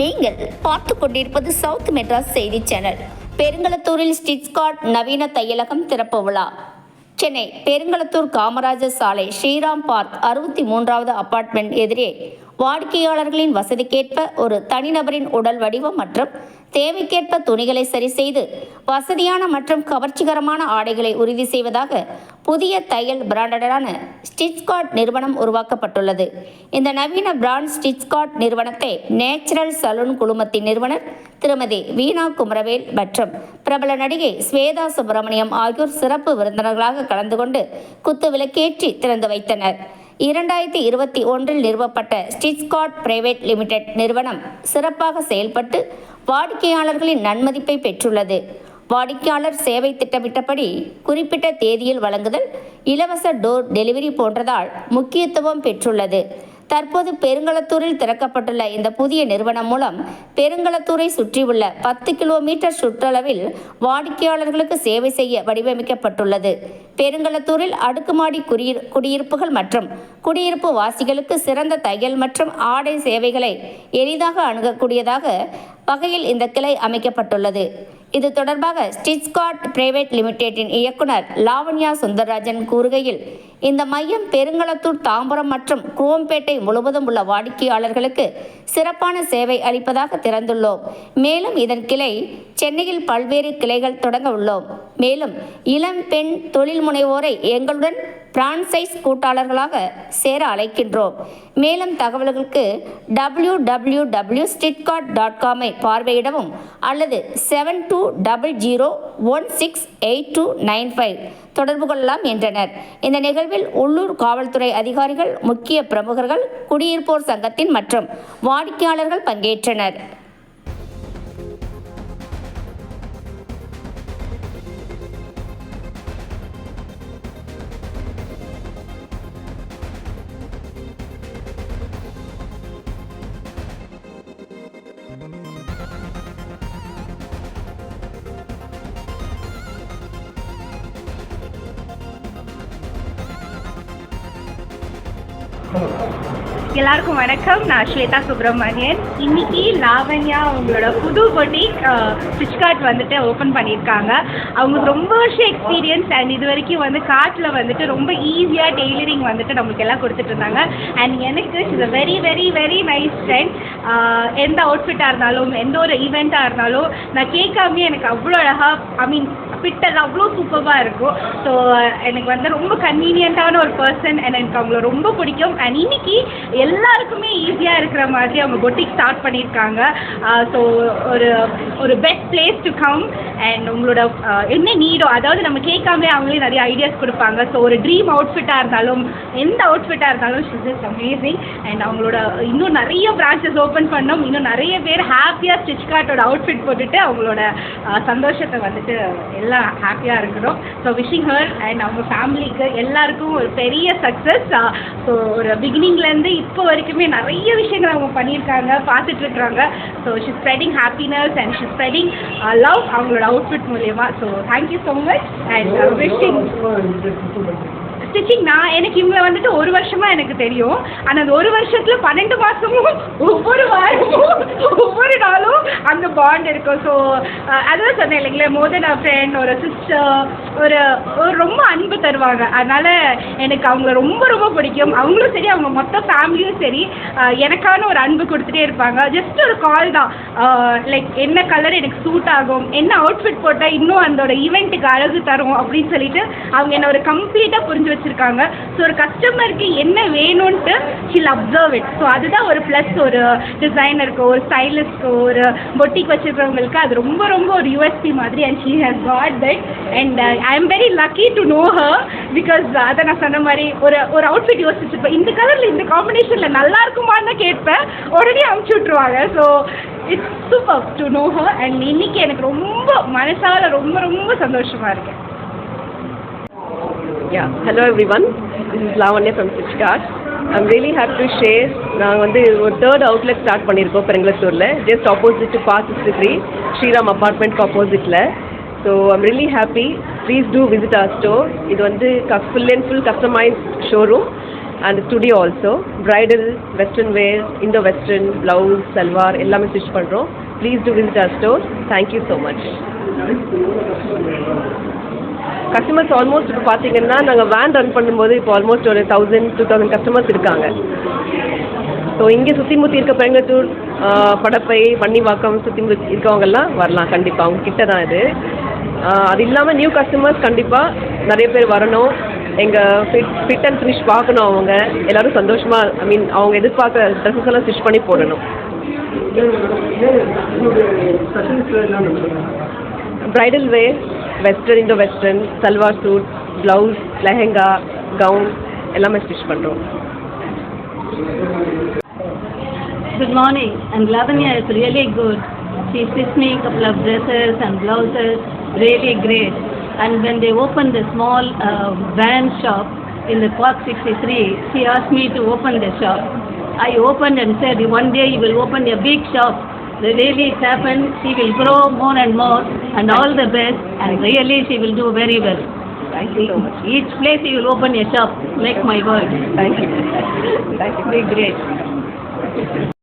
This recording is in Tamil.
நீங்கள் பார்த்து கொண்டிருப்பது சவுத் மெட்ராஸ் செய்தி சேனல் பெருங்களத்தூரில் ஸ்டிச்கார்ட் நவீன தையலகம் திறப்பு விழா. சென்னை பெருங்களத்தூர் காமராஜர் சாலை ஸ்ரீராம் பார்க் அறுபத்தி மூன்றாவது அபார்ட்மெண்ட் எதிரே வாடிக்கையாளர்களின் வசதிக்கேற்ப ஒரு தனிநபரின் உடல் வடிவம் மற்றும் தேவைக்கேற்ப துணிகளை சரி செய்து வசதியான மற்றும் கவர்ச்சிகரமான ஆடைகளை உறுதி செய்வதாக புதிய தையல் பிராண்டடான ஸ்டிச்காட் நிறுவனம் உருவாக்கப்பட்டுள்ளது. இந்த நவீன பிராண்ட் ஸ்டிச்காட் நிறுவனத்தை நேச்சுரல் சலூன் குழுமத்தின் நிறுவனர் திருமதி வீணா குமரவேல் மற்றும் பிரபல நடிகை ஸ்வேதா சுப்பிரமணியம் ஆகியோர் சிறப்பு விருந்தினர்களாக கலந்து கொண்டு குத்து விளக்கேற்றி திறந்து வைத்தனர். இரண்டாயிரத்தி இருபத்தி ஒன்றில் நிறுவப்பட்ட ஸ்டிச்காட் பிரைவேட் லிமிடெட் நிறுவனம் சிறப்பாக செயல்பட்டு வாடிக்கையாளர்களின் நன்மதிப்பை பெற்றுள்ளது. வாடிக்கையாளர் சேவை திட்டமிட்டபடி குறிப்பிட்ட தேதியில் வழங்குதல் இலவச டோர் டெலிவரி போன்றதால் முக்கியத்துவம் பெற்றுள்ளது. தற்போது பெருங்களத்தூரில் திறக்கப்பட்டுள்ள இந்த புதிய நிறுவனம் மூலம் பெருங்களத்தூரை சுற்றியுள்ள பத்து கிலோமீட்டர் சுற்றளவில் வாடிக்கையாளர்களுக்கு சேவை செய்ய வடிவமைக்கப்பட்டுள்ளது. பெருங்களத்தூரில் அடுக்குமாடி குடியிரு குடியிருப்புகள் மற்றும் குடியிருப்பு வாசிகளுக்கு சிறந்த தையல் மற்றும் ஆடை சேவைகளை எளிதாக அணுகக்கூடியதாக வகையில் இந்த கிளை அமைக்கப்பட்டுள்ளது. இது தொடர்பாக ஸ்டிச்காட் பிரைவேட் லிமிடெட்டின் இயக்குனர் லாவண்யா சுந்தரராஜன் கூறுகையில் இந்த மையம் பெருங்களத்தூர் தாம்பரம் மற்றும் குரோம்பேட்டை முழுவதும் உள்ள வாடிக்கையாளர்களுக்கு சிறப்பான சேவை அளிப்பதாக திறந்துள்ளோம். மேலும் இதன் கிளை சென்னையில் பல்வேறு கிளைகள் தொடங்க உள்ளோம். மேலும் இளம் பெண் தொழில் முனைவோரை எங்களுடன் பிரான்சைஸ் கூட்டாளர்களாக சேர அழைக்கின்றோம். மேலும் தகவல்களுக்கு W W W Stitchcart dot காமை பார்வையிடவும் அல்லது seven two double zero one six eight two nine five தொடர்பு கொள்ளலாம் என்றனர். இந்த நிகழ்வில் உள்ளூர் காவல்துறை அதிகாரிகள் முக்கிய பிரமுகர்கள் குடியிருப்போர் சங்கத்தின் மற்றும் வாடிக்கையாளர்கள் பங்கேற்றனர். எல்லாருக்கும் வணக்கம். நான் ஸ்வேதா சுப்ரமணியன் இன்னைக்கு லாவண்யா அவங்களோட புது பொட்டிக் ஸ்டிச்கார்ட் வந்துட்டு ஓப்பன் பண்ணியிருக்காங்க. அவங்களுக்கு ரொம்ப வருஷம் எக்ஸ்பீரியன்ஸ் அண்ட் இது வரைக்கும் வந்து காட்டில் வந்துட்டு ரொம்ப ஈஸியாக டெய்லரிங் வந்துட்டு நம்மளுக்கு எல்லாம் கொடுத்துட்டு இருந்தாங்க. அண்ட் எனக்கு is a very very very nice friend எந்த அவுட்ஃபிட்டாக இருந்தாலும் எந்த ஒரு ஈவெண்ட்டாக இருந்தாலும் நான் கேட்காமயே எனக்கு அவ்வளோ அழகாக ஐ மீன் ஃபிட்டது அவ்வளோ சூப்பராக இருக்கும். ஸோ எனக்கு வந்து ரொம்ப கன்வீனியண்ட்டான ஒரு பர்சன் அண்ட் எனக்கு அவங்கள ரொம்ப பிடிக்கும். அண்ட் இன்னைக்கு எல்லாருக்குமே ஈஸியாக இருக்கிற மாதிரி அவங்க பொட்டிக் ஸ்டார்ட் பண்ணியிருக்காங்க. ஸோ ஒரு ஒரு best place to come and உங்களோட என்ன நீடோ அதாவது நம்ம கேட்காமலே அவங்களே நிறைய ஐடியாஸ் கொடுப்பாங்க. ஸோ ஒரு ட்ரீம் அவுட்ஃபிட்டாக இருந்தாலும் எந்த அவுட்ஃபிட்டாக இருந்தாலும் ஷிஸ் இஸ் அமேசிங் அண்ட் அவங்களோட இன்னும் நிறைய பிரான்ச்சஸ் ஓப்பன் பண்ணோம். இன்னும் நிறைய பேர் ஹாப்பியாக ஸ்டிச் கார்ட்டோட அவுட்ஃபிட் போட்டுட்டு அவங்களோட சந்தோஷத்தை வந்துட்டு எல்லாம் ஹாப்பியாக இருக்கணும். ஸோ விஷிங் ஹர் அண்ட் அவங்க ஃபேமிலிக்கு எல்லாருக்கும் ஒரு பெரிய சக்ஸஸ் ஸோ ஒரு பிகினிங்லேருந்து இப்போ வரைக்குமே நிறைய விஷயங்கள் அவங்க பண்ணியிருக்காங்க பார்த்துட்டு so she spreading happiness and she spreading love அவங்களோட அவுட்ஃபிட் மூலயமா. So thank you so much and wishing stitching நான் எனக்கு இவங்களை வந்துட்டு ஒரு வருஷமா எனக்கு தெரியும். ஆனால் அந்த ஒரு வருஷத்துல பன்னெண்டு மாசமும் ஒவ்வொரு வாரமும் ஒவ்வொரு நாளும் அந்த பாண்ட் இருக்கும். ஸோ அதான் சொன்னேன் இல்லைங்களே மோர் தென் ஃப்ரெண்ட் ஒரு சிஸ்டர் ஒரு ஒரு ரொம்ப அன்பு தருவாங்க. அதனால எனக்கு அவங்கள ரொம்ப ரொம்ப பிடிக்கும். அவங்களும் சரி அவங்க மொத்த ஃபேமிலியும் சரி எனக்கான ஒரு அன்பு கொடுத்துட்டே இருப்பாங்க. ஜஸ்ட் ஒரு கால் தான். லைக் என்ன கலர் எனக்கு சூட் ஆகும் என்ன அவுட்ஃபிட் போட்டால் இன்னும் அதோட ஈவெண்ட்டுக்கு அழகு தரும் அப்படின்னு சொல்லிட்டு அவங்க என்ன ஒரு கம்ப்ளீட்டாக புரிஞ்சு வச்சிருக்காங்க. ஸோ ஒரு கஸ்டமருக்கு என்ன வேணும்ன்ட்டு ஹில் அப்சர்வ் இட் ஸோ அதுதான் ஒரு ப்ளஸ் ஒரு டிசைனருக்கு ஒரு ஸ்டைலிஸ்ட்க்கு ஒரு பொட்டிக் வச்சிருக்கிறவங்களுக்கு அது ரொம்ப ரொம்ப ஒரு யூஎஸ்பி மாதிரி. And she has got that and I am very lucky to know her because அதை நான் சொன்ன மாதிரி ஒரு ஒரு அவுட்ஃபிட் யோசிச்சிருப்பேன். இந்த கலரில் இந்த காம்பினேஷனில் நல்லா இருக்குமான்னு தான் கேட்பேன். உடனே அமுச்சு விட்ருவாங்க so it's super to know her and இன்னைக்கு எனக்கு ரொம்ப மனசால ரொம்ப ரொம்ப சந்தோஷமா இருக்கேன். Yeah, hello everyone. Is Lavanya from from Stitchcart. I'm really happy to share நாங்கள் வந்து ஒரு தேர்ட் அவுட்லெட் ஸ்டார்ட் பண்ணியிருக்கோம் பெருங்களத்தூரில். Just opposite to park sixty three Sriram apartment ஆப்போசிட்டில் so I'm really happy please to visit our store இது வந்து full and full customise showroom and studio also bridal western wear indo western blouse salwar எல்லாமே ஸ்டிச் பண்ணுறோம் please to visit our store thank you so much customers almost இப்போ பார்த்தீங்கன்னா நாங்கள் வேன் ரன் பண்ணும்போது இப்போ ஆல்மோஸ்ட் ஒரு தௌசண்ட் டூ தௌசண்ட் கஸ்டமர்ஸ் இருக்காங்க ஸோ இங்கே சுற்றி முற்றி இருக்க பெருங்கத்தூர் படப்பை பன்னிவாக்கம் சுற்றி முற்றி இருக்கவங்கெல்லாம் வரலாம் கண்டிப்பாக அவங்க கிட்ட தான் இது அது இல்லாமல் நியூ கஸ்டமர்ஸ் கண்டிப்பாக நிறைய பேர் வரணும் எங்கள் ஃபிட் ஃபிட் அண்ட் ஃபினிஷ் பார்க்கணும் அவங்க எல்லோரும் சந்தோஷமாக ஐ மீன் அவங்க எதிர்பார்க்குற ட்ரெஸ்ஸஸ் எல்லாம் ஸ்டிச் பண்ணி போடணும் bridal wear Western Indo western salwar suit blouse lehenga gown எல்லாமே ஸ்டிச் பண்ணுறோம் Good morning, and Lavanya is really good. She stitched me a couple of dresses and blouses, really great. And when they opened the small uh, van shop in the Park 63, she asked me to open the shop. I opened and said, one day you will open a big shop. Really it's happened, she will grow more and more, and all the best, and really she will do very well. Thank you so much. Each place you will open a shop, make my word. Thank you. Thank you. Be great.